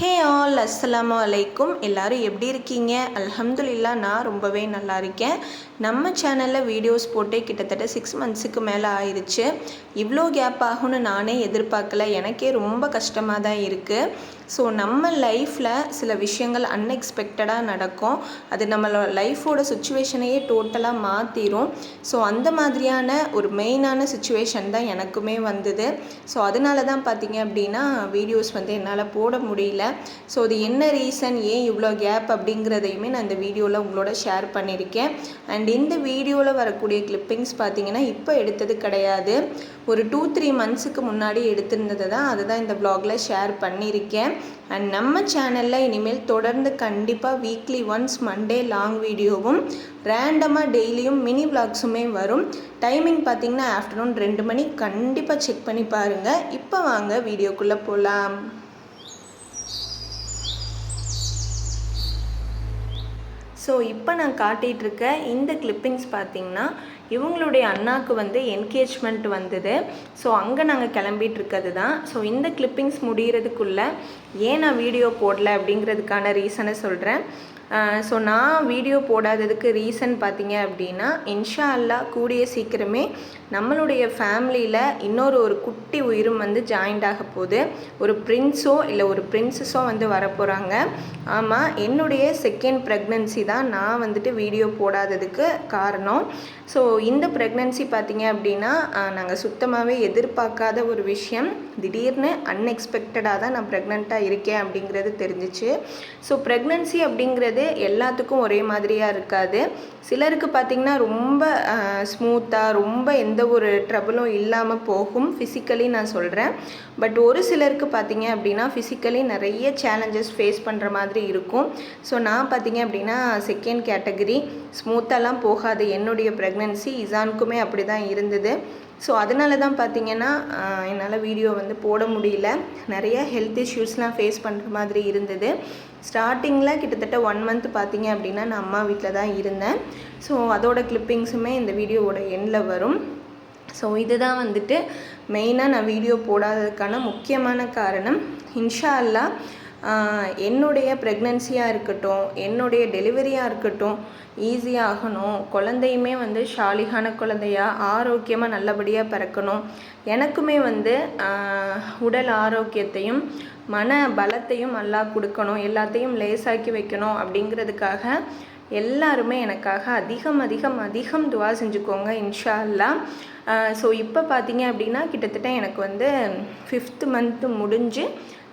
Hey all அஸ்லாம் அலைக்கும் எல்லோரும் எப்படி இருக்கீங்க? அல்ஹம்துலில்லா நான் ரொம்பவே நல்லா இருக்கேன். நம்ம சேனலில் வீடியோஸ் போட்டு கிட்டத்தட்ட சிக்ஸ் மந்த்ஸுக்கு மேலே ஆயிடுச்சு இவ்வளோ கேப் ஆகும்னு நானே எதிர்பார்க்கல. எனக்கே ரொம்ப கஷ்டமாக தான் இருக்குது ஸோ நம்ம லைஃப்பில் சில விஷயங்கள் அன்எக்ஸ்பெக்டடாக நடக்கும். அது நம்மளோட லைஃபோட சுச்சுவேஷனையே டோட்டலாக மாற்றிடும் ஸோ அந்த மாதிரியான ஒரு மெயினான சுச்சுவேஷன் தான் எனக்குமே வந்தது. ஸோ அதனால தான் பார்த்தீங்க அப்படின்னா வீடியோஸ் வந்து என்னால் போட முடியல. ஸோ அது என்ன ரீசன் ஏன் இவ்வளோ கேப் அப்படிங்கிறதையுமே நான் இந்த வீடியோவில் உங்களோட ஷேர் பண்ணியிருக்கேன். அண்ட் இந்த வீடியோவில் வரக்கூடிய கிளிப்பிங்ஸ் பார்த்தீங்கன்னா இப்போ எடுத்தது கிடையாது. ஒரு டூ த்ரீ மந்த்ஸுக்கு முன்னாடி எடுத்திருந்தது தான் அதை தான் இந்த வ்ளாகில் ஷேர் பண்ணியிருக்கேன். அண்ட் நம்ம சேனலில் இனிமேல் தொடர்ந்து கண்டிப்பாக வீக்லி ஒன்ஸ் மண்டே லாங் வீடியோவும் ரேண்டமாக டெய்லியும் மினி விளாக்ஸுமே வரும். டைமிங் பார்த்தீங்கன்னா ஆஃப்டர்நூன் ரெண்டு மணி கண்டிப்பாக செக் பண்ணி பாருங்கள் இப்போ வாங்க வீடியோக்குள்ளே போகலாம் ஸோ இப்போ நான் காட்டிகிட்ருக்க இந்த கிளிப்பிங்ஸ் பார்த்தீங்கன்னா இவங்களுடைய அண்ணாக்கு வந்து என்கேஜ்மெண்ட் வந்தது. ஸோ அங்கே நாங்கள் கிளம்பிட்டு இருக்கிறது தான் ஸோ இந்த கிளிப்பிங்ஸ் முடிகிறதுக்குள்ளே ஏன் நான் வீடியோ போடல அப்படிங்கிறதுக்கான ரீசனை சொல்கிறேன் ஸோ நான் வீடியோ போடாததுக்கு ரீசன் பார்த்தீங்க அப்படின்னா இன்ஷா அல்லா கூடிய சீக்கிரமே நம்மளுடைய ஃபேமிலியில் இன்னொரு ஒரு குட்டி உயிரும் வந்து ஜாயிண்ட் ஆக போகுது. ஒரு பிரின்ஸோ இல்லை ஒரு பிரின்சஸோ வந்து வரப்போகிறாங்க ஆமாம் என்னுடைய செகண்ட் ப்ரெக்னென்சி தான் நான் வந்துட்டு வீடியோ போடாததுக்கு காரணம். ஸோ இந்த ப்ரெக்னன்சி பார்த்தீங்க அப்படின்னா நாங்கள் சுத்தமாகவே எதிர்பார்க்காத ஒரு விஷயம். திடீர்னு அன்எக்ஸ்பெக்டடாக தான் நான் ப்ரெக்னெண்ட்டாக இருக்கேன் அப்படிங்கிறது தெரிஞ்சிச்சு. ஸோ ப்ரெக்னென்சி அப்படிங்கிறது எல்லாத்துக்கும் ஒரே மாதிரியாக இருக்காது. சிலருக்கு பார்த்திங்கன்னா ரொம்ப ஸ்மூத்தாக ரொம்ப எந்த ஒரு ட்ரபுளும் இல்லாமல் போகும். ஃபிசிக்கலி நான் சொல்கிறேன் பட் ஒரு சிலருக்கு பார்த்தீங்க அப்படின்னா ஃபிசிக்கலி நிறைய சேலஞ்சஸ் ஃபேஸ் பண்ணுற மாதிரி இருக்கும். ஸோ நான் பார்த்தீங்க அப்படின்னா செகண்ட் கேட்டகரி ஸ்மூத்தாலாம் போகாது. என்னுடைய ப்ரெக்னன்சி இசானுக்குமே அப்படி தான் இருந்தது. ஸோ அதனால தான் பார்த்தீங்கன்னா என்னால் வீடியோ வந்து போட முடியல. நிறைய ஹெல்த் இஷ்யூஸ்லாம் ஃபேஸ் பண்ணுற மாதிரி இருந்தது. ஸ்டார்டிங்கில் கிட்டத்தட்ட ஒன் மந்த் பார்த்தீங்க அப்படின்னா நான் அம்மா வீட்டில் தான் இருந்தேன். ஸோ அதோட கிளிப்பிங்ஸுமே இந்த வீடியோவோட எண்டில் வரும். ஸோ இதுதான் வந்துட்டு மெயினாக நான் வீடியோ போடாததுக்கான முக்கியமான காரணம். இன்ஷா அல்லா என்னுடைய ப்ரெக்னன்சியாக இருக்கட்டும் என்னுடைய டெலிவரியாக இருக்கட்டும் ஈஸியாகணும் குழந்தையுமே வந்து ஷாலிகான குழந்தையாக ஆரோக்கியமாக நல்லபடியாக பிறக்கணும். எனக்குமே வந்து உடல் ஆரோக்கியத்தையும் மன பலத்தையும் நல்லா கொடுக்கணும். எல்லாத்தையும் லேசாக்கி வைக்கணும் அப்படிங்கிறதுக்காக எல்லாருமே எனக்காக அதிகம் அதிகம் அதிகம் துவா செஞ்சுக்கோங்க இன்ஷா அல்லா ஸோ இப்போ பார்த்தீங்க அப்படின்னா கிட்டத்தட்ட எனக்கு வந்து ஃபிஃப்த்து மந்த்து முடிஞ்சு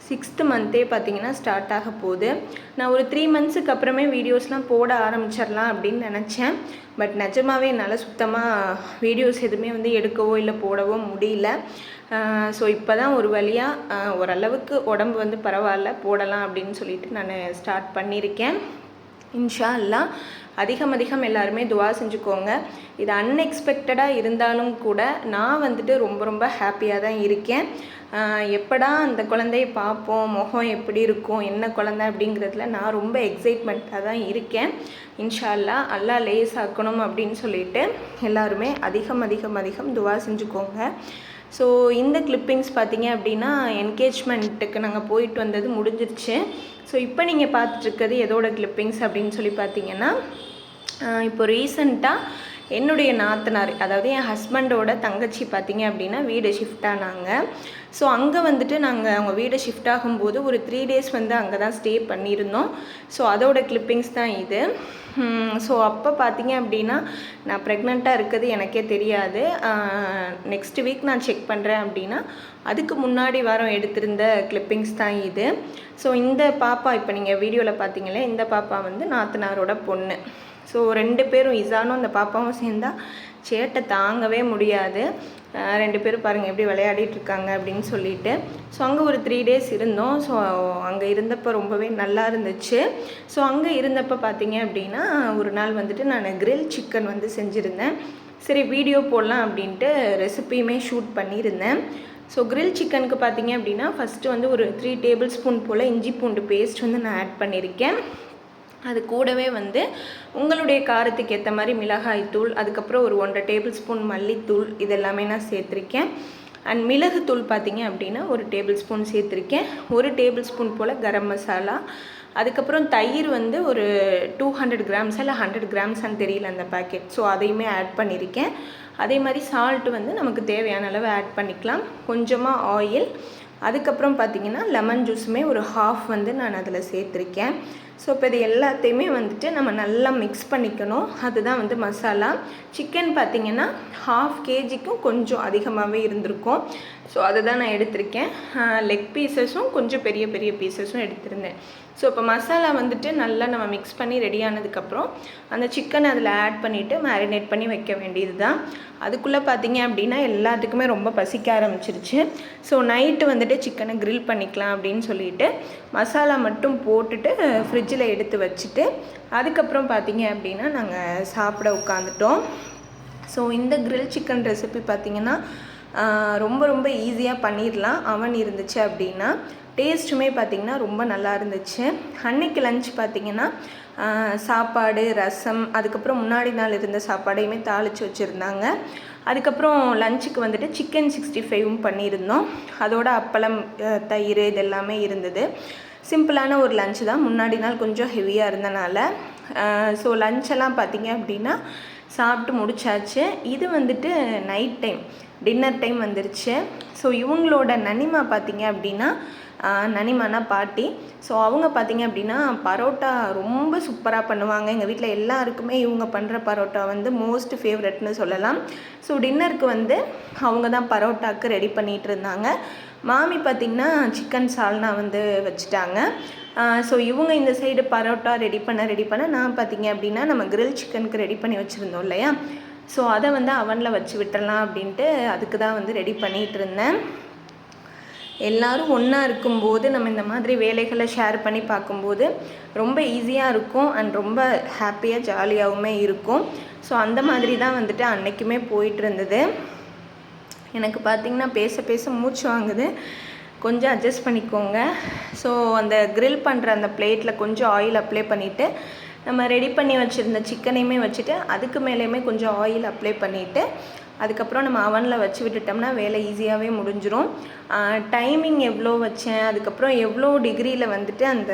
சிக்ஸ்த்து மந்த்தே பார்த்தீங்கன்னா ஸ்டார்ட் ஆக போகுது. நான் ஒரு த்ரீ மந்த்ஸுக்கு அப்புறமே வீடியோஸ்லாம் போட ஆரம்பிச்சிடலாம் அப்படின்னு நினச்சேன். பட் நிஜமாகவே என்னால் சுத்தமாக வீடியோஸ் எதுவுமே வந்து எடுக்கவோ இல்லை போடவோ முடியல. ஸோ இப்போ தான் ஒரு வழியாக ஓரளவுக்கு உடம்பு வந்து பரவாயில்ல போடலாம் அப்படின்னு சொல்லிட்டு நான் ஸ்டார்ட் பண்ணியிருக்கேன். இன்ஷா அல்லா அதிகம் அதிகம் எல்லாருமே துவா செஞ்சுக்கோங்க. இது அன்எக்ஸ்பெக்டடாக இருந்தாலும் கூட நான் வந்துட்டு ரொம்ப ரொம்ப ஹாப்பியாக தான் இருக்கேன். எப்படா அந்த குழந்தைய பார்ப்போம்? முகம் எப்படி இருக்கும்? என்ன குழந்தை அப்படிங்கிறதுல நான் ரொம்ப எக்ஸைட்மெண்ட்டாக தான் இருக்கேன். இன்ஷா அல்லா அல்லா லேஸ் ஆக்கணும் அப்படின்னு சொல்லிட்டு எல்லாருமே அதிகம் அதிகம் அதிகம் துவா செஞ்சுக்கோங்க. ஸோ இந்த கிளிப்பிங்ஸ் பார்த்தீங்க அப்படின்னா என்கேஜ்மெண்ட்டுக்கு நாங்கள் போயிட்டு வந்தது முடிஞ்சிருச்சு. ஸோ இப்போ நீங்கள் பார்த்துட்ருக்கிறது எதோட கிளிப்பிங்ஸ் அப்படின்னு சொல்லி பார்த்தீங்கன்னா இப்போ ரீசண்டாக என்னுடைய நாத்தனார் அதாவது என் ஹஸ்பண்டோட தங்கச்சி பார்த்தீங்க அப்படின்னா வீடு ஷிஃப்ட் ஆனாங்க. ஸோ அங்கே வந்துட்டு நாங்கள் அவங்க வீடு ஷிஃப்ட் ஆகும்போது ஒரு த்ரீ டேஸ் வந்து அங்கே தான் ஸ்டே பண்ணியிருந்தோம். ஸோ அதோட கிளிப்பிங்ஸ் தான் இது. ஸோ அப்போ பார்த்தீங்க அப்படின்னா நான் ப்ரெக்னெண்ட்டாக இருக்கிறது எனக்கே தெரியாது. நெக்ஸ்ட் வீக் நான் செக் பண்ணுறேன் அப்படின்னா அதுக்கு முன்னாடி வாரம் எடுத்திருந்த கிளிப்பிங்ஸ் தான் இது. ஸோ இந்த பாப்பா இப்போ நீங்கள் வீடியோவில் பார்த்தீங்களே இந்த பாப்பா வந்து நாத்தனாரோட பொண்ணு. ஸோ ரெண்டு பேரும் இசானும் அந்த பாப்பாவும் சேர்ந்தால் சேட்டை தாங்கவே முடியாது. ரெண்டு பேரும் பாருங்கள் எப்படி விளையாடிட்டு இருக்காங்க அப்படின்னு சொல்லிட்டு. ஸோ அங்கே ஒரு த்ரீ டேஸ் இருந்தோம். ஸோ அங்கே இருந்தப்போ ரொம்பவே நல்லா இருந்துச்சு. ஸோ அங்கே இருந்தப்போ பார்த்தீங்க அப்படின்னா ஒரு நாள் வந்துட்டு நான் கிரில் சிக்கன் வந்து செஞ்சுருந்தேன். சரி வீடியோ போடலாம் அப்படின்ட்டு ரெசிப்பியுமே ஷூட் பண்ணியிருந்தேன். ஸோ கிரில் சிக்கனுக்கு பார்த்தீங்க அப்படின்னா ஃபஸ்ட்டு வந்து ஒரு த்ரீ டேபிள் ஸ்பூன் போல் இஞ்சி பூண்டு பேஸ்ட் வந்து நான் ஆட் பண்ணியிருக்கேன். அது கூடவே வந்து உங்களுடைய காரத்துக்கு ஏற்ற மாதிரி மிளகாய் தூள் அதுக்கப்புறம் ஒரு ஒன்றரை டேபிள் ஸ்பூன் மல்லித்தூள் இதெல்லாமே நான் சேர்த்துருக்கேன். அண்ட் மிளகுத்தூள் பார்த்தீங்க அப்படின்னா ஒரு டேபிள் ஸ்பூன் சேர்த்துருக்கேன். ஒரு டேபிள் ஸ்பூன் போல் கரம் மசாலா. அதுக்கப்புறம் தயிர் வந்து ஒரு டூ ஹண்ட்ரட் கிராம்ஸ் இல்லை ஹண்ட்ரட் கிராம்ஸான்னு தெரியல அந்த பேக்கெட் ஸோ அதையுமே ஆட் பண்ணியிருக்கேன் அதே மாதிரி சால்ட் வந்து நமக்கு தேவையான அளவு ஆட் பண்ணிக்கலாம். கொஞ்சமாக ஆயில் அதுக்கப்புறம் பார்த்திங்கன்னா லெமன் ஜூஸுமே ஒரு ஹாஃப் வந்து நான் அதில் சேர்த்துருக்கேன். ஸோ இப்போ இது எல்லாத்தையுமே வந்துட்டு நம்ம நல்லா மிக்ஸ் பண்ணிக்கணும். அதுதான் வந்து மசாலா. சிக்கன் பார்த்திங்கன்னா ஹாஃப் கேஜிக்கும் கொஞ்சம் அதிகமாகவே இருந்திருக்கும். ஸோ அதை தான் நான் எடுத்திருக்கேன். லெக் பீசஸும் கொஞ்சம் பெரிய பெரிய பீசஸும் எடுத்திருந்தேன். ஸோ இப்போ மசாலா வந்துட்டு நல்லா நம்ம மிக்ஸ் பண்ணி ரெடி ஆனதுக்கப்புறம் அந்த சிக்கனை அதில் ஆட் பண்ணிவிட்டு மேரினேட் பண்ணி வைக்க வேண்டியது தான் அதுக்குள்ளே பார்த்தீங்க அப்படின்னா எல்லாத்துக்குமே ரொம்ப பசிக்க ஆரம்பிச்சிருச்சு. ஸோ நைட்டு வந்துட்டு சிக்கனை க்ரில் பண்ணிக்கலாம் அப்படின்னு சொல்லிட்டு மசாலா மட்டும் போட்டுட்டு ஃப்ரிட்ஜில் எடுத்து வச்சுட்டு அதுக்கப்புறம் பார்த்தீங்க அப்படின்னா நாங்கள் சாப்பிட உட்காந்துட்டோம் ஸோ இந்த க்ரில் சிக்கன் ரெசிபி பார்த்திங்கன்னா ரொம்ப ரொம்ப ஈஸியாக பண்ணிடலாம் அவன் இருந்துச்சு அப்படின்னா டேஸ்ட்டுமே பார்த்திங்கன்னா ரொம்ப நல்லா இருந்துச்சு. அன்னைக்கு லஞ்ச் பார்த்திங்கன்னா சாப்பாடு ரசம் அதுக்கப்புறம் முன்னாடி நாள் இருந்த சாப்பாடையுமே தாளித்து வச்சுருந்தாங்க. அதுக்கப்புறம் லஞ்சுக்கு வந்துட்டு சிக்கன் சிக்ஸ்டி ஃபைவும் பண்ணியிருந்தோம். அதோட அப்பளம் தயிர் இதெல்லாமே இருந்தது. சிம்பிளான ஒரு லஞ்சு தான். முன்னாடி நாள் கொஞ்சம் ஹெவியாக இருந்தனால ஸோ லஞ்செல்லாம் பார்த்திங்க அப்படின்னா சாப்பிட்டு முடிச்சாச்சு. இது வந்துட்டு நைட் டைம் டின்னர் டைம் வந்துருச்சு. ஸோ இவங்களோட நனிமா பார்த்திங்க அப்படின்னா நனிமானா பாட்டி. ஸோ அவங்க பார்த்திங்க அப்படின்னா பரோட்டா ரொம்ப சூப்பராக பண்ணுவாங்க. எங்கள் வீட்டில் எல்லாருக்குமே இவங்க பண்ணுற பரோட்டா வந்து மோஸ்ட் ஃபேவரட்னு சொல்லலாம். ஸோ டின்னருக்கு வந்து அவங்க தான் பரோட்டாவுக்கு ரெடி பண்ணிகிட்டு இருந்தாங்க. மாமி பார்த்திங்கன்னா சிக்கன் சால்னா வந்து வச்சுட்டாங்க. ஸோ இவங்க இந்த சைடு பரோட்டா ரெடி பண்ண ரெடி பண்ண நான் பார்த்திங்க அப்படின்னா நம்ம கிரில் சிக்கனுக்கு ரெடி பண்ணி வச்சுருந்தோம் இல்லையா? ஸோ அதை வந்து அவனில் வச்சு விட்டுறலாம் அப்படின்ட்டு அதுக்கு தான் வந்து ரெடி பண்ணிகிட்டு இருந்தேன். எல்லோரும் ஒன்றா இருக்கும்போது நம்ம இந்த மாதிரி வேலைகளை ஷேர் பண்ணி பார்க்கும்போது ரொம்ப ஈஸியாக இருக்கும் அண்ட் ரொம்ப ஹாப்பியாக ஜாலியாகவுமே இருக்கும். ஸோ அந்த மாதிரி தான் வந்துட்டு அன்றைக்குமே போயிட்டு இருந்தது. எனக்கு பார்த்திங்கன்னா பேச பேச மூச்சு வாங்குது. கொஞ்சம் அட்ஜஸ்ட் பண்ணிக்கோங்க. ஸோ அந்த க்ரில் பண்ணுற அந்த பிளேட்டில் கொஞ்சம் ஆயில் அப்ளை பண்ணிவிட்டு நம்ம ரெடி பண்ணி வச்சுருந்த சிக்கனையுமே வச்சுட்டு அதுக்கு மேலேயுமே கொஞ்சம் ஆயில் அப்ளை பண்ணிவிட்டு அதுக்கப்புறம் நம்ம அவனில் வச்சு விட்டுட்டோம்னா வேலை ஈஸியாகவே முடிஞ்சிடும் டைமிங் எவ்வளோ வச்சேன் அதுக்கப்புறம் எவ்வளோ டிகிரியில் வந்துட்டு அந்த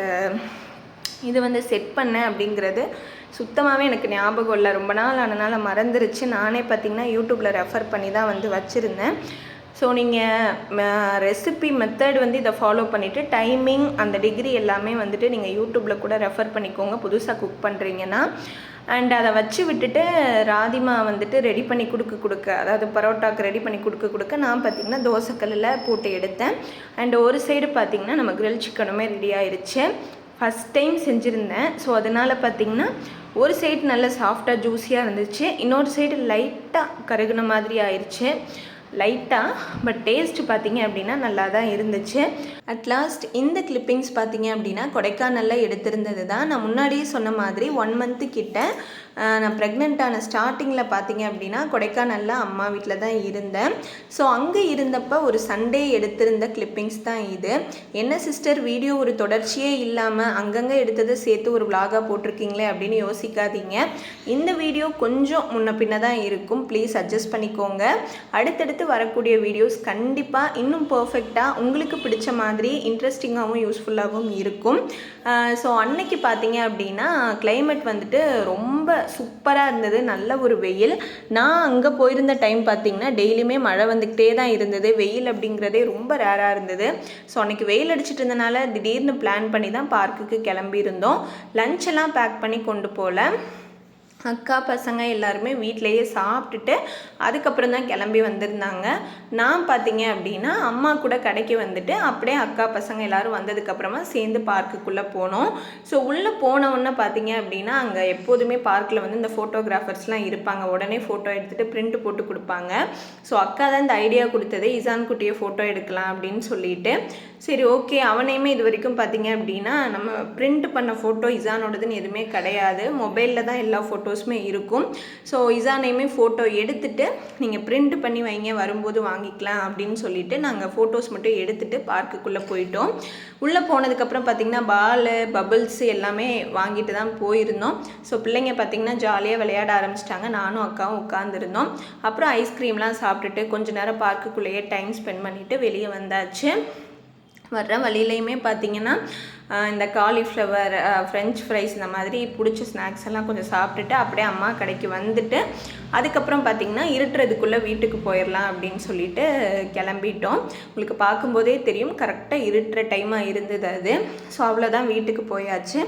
இது வந்து செட் பண்ணேன் அப்படிங்கிறது சுத்தமாகவே எனக்கு ஞாபகம் இல்லை. ரொம்ப நாள் ஆனனால மறந்துருச்சு. நானே பார்த்திங்கன்னா யூடியூப்பில் ரெஃபர் பண்ணி தான் வந்து வச்சுருந்தேன். ஸோ நீங்கள் ரெசிபி மெத்தட் வந்து இதை ஃபாலோ பண்ணிவிட்டு டைமிங் அந்த டிகிரி எல்லாமே வந்துட்டு நீங்கள் யூடியூப்பில் கூட ரெஃபர் பண்ணிக்கோங்க. புதுசாக குக் பண்ணுறீங்கன்னா அண்ட் அதை வச்சு விட்டுட்டு ராதிமா வந்துட்டு ரெடி பண்ணி கொடுக்க கொடுக்க அதாவது பரோட்டாக்கு ரெடி பண்ணி கொடுக்க கொடுக்க நான் பார்த்திங்கன்னா தோசைக்கல்லில் போட்டு எடுத்தேன். அண்ட் ஒரு சைடு பார்த்திங்கன்னா நம்ம கிரில் சிக்கனுமே ரெடி ஆயிடுச்சு ஃபஸ்ட் டைம் செஞ்சுருந்தேன். ஸோ அதனால் பார்த்திங்கன்னா ஒரு சைடு நல்லா சாஃப்டாக ஜூஸியாக இருந்துச்சு. இன்னொரு சைடு லைட்டாக கருகுன மாதிரி ஆயிடுச்சு லைட்டாக பட் டேஸ்ட் பார்த்தீங்க அப்படின்னா நல்லா தான் இருந்துச்சு. அட் லாஸ்ட் இந்த கிளிப்பிங்ஸ் பார்த்தீங்க அப்படின்னா கொடைக்கானலில் எடுத்திருந்தது தான். நான் முன்னாடியே சொன்ன மாதிரி ஒன் மந்த்து கிட்ட நான் ப்ரெக்னெண்ட்டான ஸ்டார்டிங்கில் பார்த்தீங்க அப்படின்னா கொடைக்கானலில் அம்மா வீட்டில் தான் இருந்தேன். ஸோ அங்கே இருந்தப்போ ஒரு சண்டே எடுத்திருந்த கிளிப்பிங்ஸ் தான் இது. என்ன சிஸ்டர் வீடியோ ஒரு தொடர்ச்சியே இல்லாமல் அங்கங்கே எடுத்ததை சேர்த்து ஒரு விலாகாக போட்டிருக்கீங்களே அப்படின்னு யோசிக்காதீங்க. இந்த வீடியோ கொஞ்சம் முன்ன பின்ன தான் இருக்கும். ப்ளீஸ் அட்ஜஸ்ட் பண்ணிக்கோங்க. அடுத்தடுத்து வரக்கூடிய வீடியோஸ் கண்டிப்பாக இன்னும் பர்ஃபெக்டாக உங்களுக்கு பிடிச்ச மாதிரி இன்ட்ரெஸ்டிங்காகவும் யூஸ்ஃபுல்லாகவும் இருக்கும். ஸோ அன்னைக்கு பார்த்தீங்க அப்படின்னா கிளைமேட் வந்துட்டு ரொம்ப சூப்பராக இருந்தது. நல்ல ஒரு வெயில். நான் அங்கே போயிருந்த டைம் பார்த்திங்கன்னா டெய்லியுமே மழை வந்துக்கிட்டே தான் இருந்தது. வெயில் அப்படிங்கிறதே ரொம்ப ரேராக இருந்தது. ஸோ அன்றைக்கி வெயில் அடிச்சிட்டு இருந்தனால திடீர்னு பிளான் பண்ணி தான் பார்க்குக்கு கிளம்பியிருந்தோம். லஞ்செல்லாம் பேக் பண்ணி கொண்டு போகல அக்கா பசங்க எல்லாருமே வீட்டிலையே சாப்பிட்டுட்டு அதுக்கப்புறம் தான் கிளம்பி வந்திருந்தாங்க. நான் பார்த்தீங்க அப்படின்னா அம்மா கூட கடைக்கு வந்துட்டு அப்படியே அக்கா பசங்க எல்லோரும் வந்ததுக்கப்புறமா சேர்ந்து பார்க்குக்குள்ளே போனோம். ஸோ உள்ளே போனவுடனே பார்த்தீங்க அப்படின்னா அங்கே எப்போதுமே பார்க்கில் வந்து இந்த ஃபோட்டோகிராஃபர்ஸ்லாம் இருப்பாங்க. உடனே ஃபோட்டோ எடுத்துகிட்டு பிரிண்ட் போட்டு கொடுப்பாங்க. ஸோ அக்கா தான் இந்த ஐடியா கொடுத்தது. இசான் குட்டியை ஃபோட்டோ எடுக்கலாம் அப்படின்னு சொல்லிட்டு. சரி ஓகே அவனையுமே இது வரைக்கும் பார்த்தீங்க அப்படின்னா நம்ம பிரிண்ட் பண்ண ஃபோட்டோ இசானோடதுன்னு எதுவுமே கிடையாது. மொபைலில் தான் எல்லா ஃபோட்டோ ஃபோட்டோஸுமே இருக்கும். ஸோ இசானையுமே ஃபோட்டோ எடுத்துட்டு நீங்கள் பிரிண்ட் பண்ணி வைங்க வரும்போது வாங்கிக்கலாம் அப்படின்னு சொல்லிட்டு நாங்கள் ஃபோட்டோஸ் மட்டும் எடுத்துகிட்டு பார்க்குக்குள்ளே போயிட்டோம். உள்ளே போனதுக்கப்புறம் பார்த்திங்கன்னா பால் பபிள்ஸ் எல்லாமே வாங்கிட்டு தான் போயிருந்தோம். ஸோ பிள்ளைங்க பார்த்திங்கன்னா ஜாலியாக விளையாட ஆரம்பிச்சிட்டாங்க. நானும் அக்காவும் உட்காந்துருந்தோம் அப்புறம் ஐஸ்கிரீம்லாம் சாப்பிட்டுட்டு கொஞ்ச நேரம் பார்க்குக்குள்ளேயே டைம் ஸ்பெண்ட் பண்ணிவிட்டு வெளியே வந்தாச்சு. வர்ற வழியிலையுமே பார்த்தீங்கன்னா இந்த காலிஃப்ளவர் ஃப்ரெஞ்ச் ஃப்ரைஸ் இந்த மாதிரி பிடிச்ச ஸ்நாக்ஸ் எல்லாம் கொஞ்சம் சாப்பிட்டுட்டு அப்படியே அம்மா கடைக்கு வந்துட்டு அதுக்கப்புறம் பார்த்திங்கன்னா இருட்டுறதுக்குள்ளே வீட்டுக்கு போயிடலாம் அப்படின்னு சொல்லிட்டு கிளம்பிட்டோம். உங்களுக்கு பார்க்கும்போதே தெரியும் கரெக்டாக இருட்டுற டைமாக இருந்தது அது. ஸோ அவ்வளோதான் வீட்டுக்கு போயாச்சு.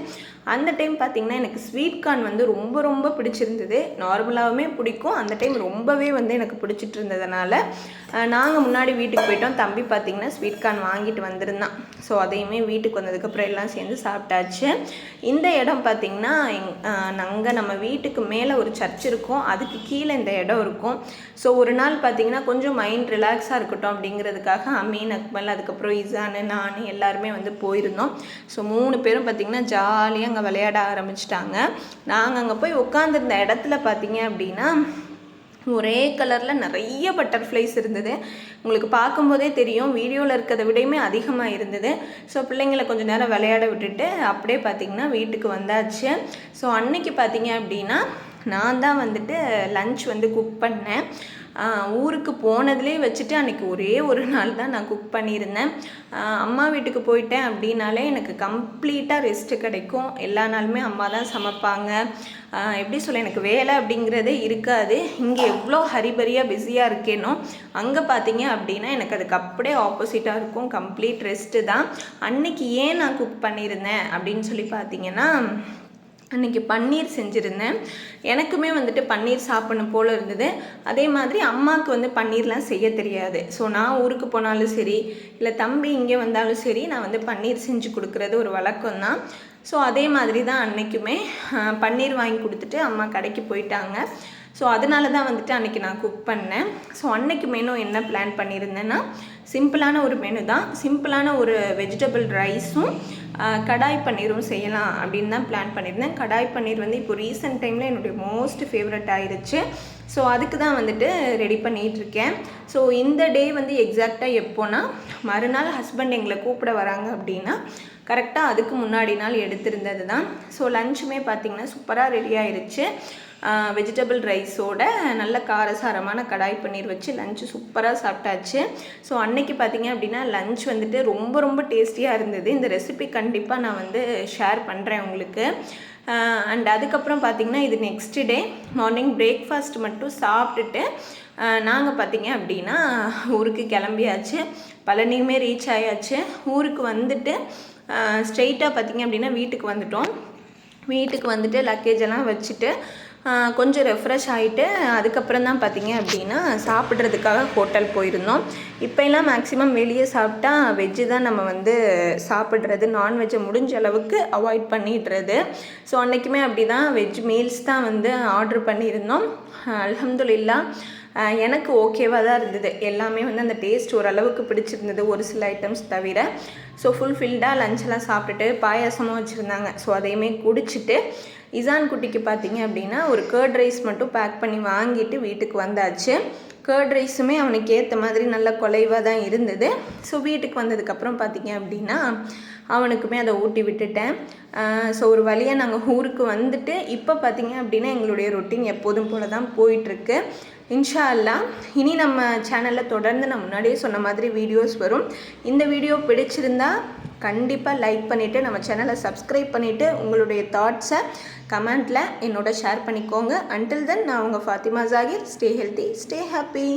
அந்த டைம் பார்த்திங்கன்னா எனக்கு ஸ்வீட் கார்ன் வந்து ரொம்ப ரொம்ப பிடிச்சிருந்தது. நார்மலாகவுமே பிடிக்கும். அந்த டைம் ரொம்பவே வந்து எனக்கு பிடிச்சிட்டு இருந்ததுனால நாங்கள் முன்னாடி வீட்டுக்கு போயிட்டோம். தம்பி பார்த்திங்கன்னா ஸ்வீட் கார்ன் வாங்கிட்டு வந்திருந்தான். ஸோ அதையுமே வீட்டுக்கு வந்ததுக்கப்புறம் எல்லாம் சேர்ந்து சாப்பிட்டாச்சு. இந்த இடம் பார்த்திங்கன்னா நாங்கள் நம்ம வீட்டுக்கு மேலே ஒரு சர்ச் இருக்கும். அதுக்கு கீழே இந்த இடம் இருக்கும். ஸோ ஒரு நாள் பார்த்திங்கன்னா கொஞ்சம் மைண்ட் ரிலாக்ஸாக இருக்கட்டும் அப்படிங்கிறதுக்காக அமீன் அக்மல் அதுக்கப்புறம் இசானு நான் எல்லாருமே வந்து போயிருந்தோம். ஸோ மூணு பேரும் பார்த்திங்கன்னா ஜாலியாக அங்கே விளையாட ஆரம்பிச்சிட்டாங்க. நாங்கள் அங்கே போய் உட்காந்துருந்த இடத்துல பார்த்திங்க அப்படின்னா ஒரே கலரில் நிறைய பட்டர்ஃப்ளைஸ் இருந்தது. உங்களுக்கு பார்க்கும்போதே தெரியும் வீடியோவில் இருக்கிறத விடையுமே அதிகமாக இருந்தது. ஸோ பிள்ளைங்களை கொஞ்சம் நேரம் விளையாட விட்டுட்டு அப்படியே பார்த்திங்கன்னா வீட்டுக்கு வந்தாச்சு. ஸோ அன்னைக்கு பார்த்தீங்க அப்படின்னா நான் தான் வந்துட்டு லன்ச் வந்து குக் பண்ணேன். ஊருக்கு போனதுலேயே வச்சுட்டு அன்றைக்கி ஒரே ஒரு நாள் தான் நான் குக் பண்ணியிருந்தேன். அம்மா வீட்டுக்கு போயிட்டேன் அப்படின்னாலே எனக்கு கம்ப்ளீட்டாக ரெஸ்ட்டு கிடைக்கும். எல்லா நாளுமே அம்மா தான் சமைப்பாங்க. எப்படி சொல்ல எனக்கு வேலை அப்படிங்கிறதே இருக்காது. இங்கே எவ்வளோ ஹரிபரியாக பிஸியாக இருக்கேனோ அங்கே பார்த்தீங்க அப்படின்னா எனக்கு அதுக்கு அப்படியே ஆப்போசிட்டாக இருக்கும். கம்ப்ளீட் ரெஸ்ட்டு தான். அன்னைக்கு ஏன் நான் குக் பண்ணியிருந்தேன் அப்படின்னு சொல்லி பார்த்தீங்கன்னா அன்றைக்கி பன்னீர் செஞ்சுருந்தேன். எனக்குமே வந்துட்டு பன்னீர் சாப்பிடணும் போல் இருந்தது. அதே மாதிரி அம்மாவுக்கு வந்து பன்னீர்லாம் செய்ய தெரியாது. ஸோ நான் ஊருக்கு போனாலும் சரி இல்லை தம்பி இங்கே வந்தாலும் சரி நான் வந்து பன்னீர் செஞ்சு கொடுக்குறது ஒரு வழக்கம் தான் ஸோ அதே மாதிரி தான் அன்றைக்குமே பன்னீர் வாங்கி கொடுத்துட்டு அம்மா கடைக்கு போயிட்டாங்க. ஸோ அதனால தான் வந்துட்டு அன்றைக்கி நான் குக் பண்ணேன். ஸோ அன்னைக்கு மெனு என்ன பிளான் பண்ணியிருந்தேன்னா சிம்பிளான ஒரு மெனு தான். சிம்பிளான ஒரு வெஜிடபிள் ரைஸும் கடாய் பன்னீரும் செய்யலாம் அப்படின்னு தான் பிளான் பண்ணியிருந்தேன். கடாய் பன்னீர் வந்து இப்போ ரீசெண்ட் டைமில் என்னுடைய மோஸ்ட் ஃபேவரட் ஆயிடுச்சு ஸோ அதுக்கு தான் வந்துட்டு ரெடி பண்ணிகிட்ருக்கேன் ஸோ இந்த டே வந்து எக்ஸாக்டாக எப்போனா மறுநாள் ஹஸ்பண்ட் எங்களை கூப்பிட வராங்க அப்படின்னா கரெக்டாக அதுக்கு முன்னாடி நாள் எடுத்திருந்தது தான் ஸோ லஞ்சுமே பார்த்திங்கன்னா சூப்பராக ரெடி ஆயிடுச்சு வெஜிடபிள் ரைஸோட நல்ல காரசாரமான கடாய் பன்னீர் வச்சு லஞ்சு சூப்பராக சாப்பிட்டாச்சு. ஸோ அன்னைக்கு பார்த்தீங்க அப்படின்னா லஞ்ச் வந்துட்டு ரொம்ப ரொம்ப டேஸ்டியாக இருந்தது. இந்த ரெசிபி கண்டிப்பாக நான் வந்து ஷேர் பண்ணுறேன் உங்களுக்கு. அண்ட் அதுக்கப்புறம் பார்த்திங்கன்னா இது நெக்ஸ்ட் டே மார்னிங் பிரேக்ஃபாஸ்ட் மட்டும் சாப்பிட்டுட்டு நாங்கள் பார்த்தீங்க அப்படின்னா ஊருக்கு கிளம்பியாச்சு. பழனியுமே ரீச் ஆயாச்சு. ஊருக்கு வந்துட்டு ஸ்ட்ரெயிட்டாக பார்த்திங்க அப்படின்னா வீட்டுக்கு வந்துட்டோம். வீட்டுக்கு வந்துட்டு லக்கேஜ் எல்லாம் வச்சுட்டு கொஞ்சம் ரெஃப்ரெஷ் ஆகிட்டு அதுக்கப்புறம் தான் பார்த்திங்க அப்படின்னா சாப்பிட்றதுக்காக ஹோட்டல் போயிருந்தோம். இப்போல்லாம் மேக்ஸிமம் வெளியே சாப்பிட்டா வெஜ்ஜு தான் நம்ம வந்து சாப்பிட்றது. நான்வெஜ்ஜை முடிஞ்ச அளவுக்கு அவாய்ட் பண்ணிடுறது. ஸோ அன்றைக்குமே அப்படி தான் வெஜ் மீல்ஸ் தான் வந்து ஆர்டர் பண்ணியிருந்தோம். அலமதுல்லா எனக்கு ஓகேவாக தான் இருந்தது. எல்லாமே வந்து அந்த டேஸ்ட் ஓரளவுக்கு பிடிச்சிருந்தது ஒரு சில ஐட்டம்ஸ் தவிர. ஸோ ஃபுல்ஃபில்டாக லஞ்செல்லாம் சாப்பிட்டுட்டு பாயாசமும் வச்சுருந்தாங்க. ஸோ அதையுமே குடிச்சிட்டு இசான் குட்டிக்கு பார்த்தீங்க அப்படின்னா ஒரு கேர்ட் ரைஸ் மட்டும் பேக் பண்ணி வாங்கிட்டு வீட்டுக்கு வந்தாச்சு. கேர்ட் ரைஸுமே அவனுக்கு ஏற்ற மாதிரி நல்ல குலைவாக தான் இருந்தது. ஸோ வீட்டுக்கு வந்ததுக்கப்புறம் பார்த்தீங்க அப்படின்னா அவனுக்குமே அதை ஊட்டி விட்டுட்டேன். ஸோ ஒரு வழியாக நாங்கள் ஊருக்கு வந்துட்டு இப்போ பார்த்தீங்க அப்படின்னா எங்களுடைய ரொட்டீன் எப்போதும் போல தான் போயிட்டுருக்கு இன்ஷா அல்லா இனி நம்ம சேனலில் தொடர்ந்து நான் முன்னாடியே சொன்ன மாதிரி வீடியோஸ் வரும். இந்த வீடியோ பிடிச்சிருந்தா கண்டிப்பாக லைக் பண்ணிவிட்டு நம்ம சேனலை சப்ஸ்கிரைப் பண்ணிவிட்டு உங்களுடைய தாட்ஸை கமெண்ட்டில் என்னோட ஷேர் பண்ணிக்கோங்க. அன்டில் தென் நான் உங்கள் Fathima Zakir. Stay healthy stay happy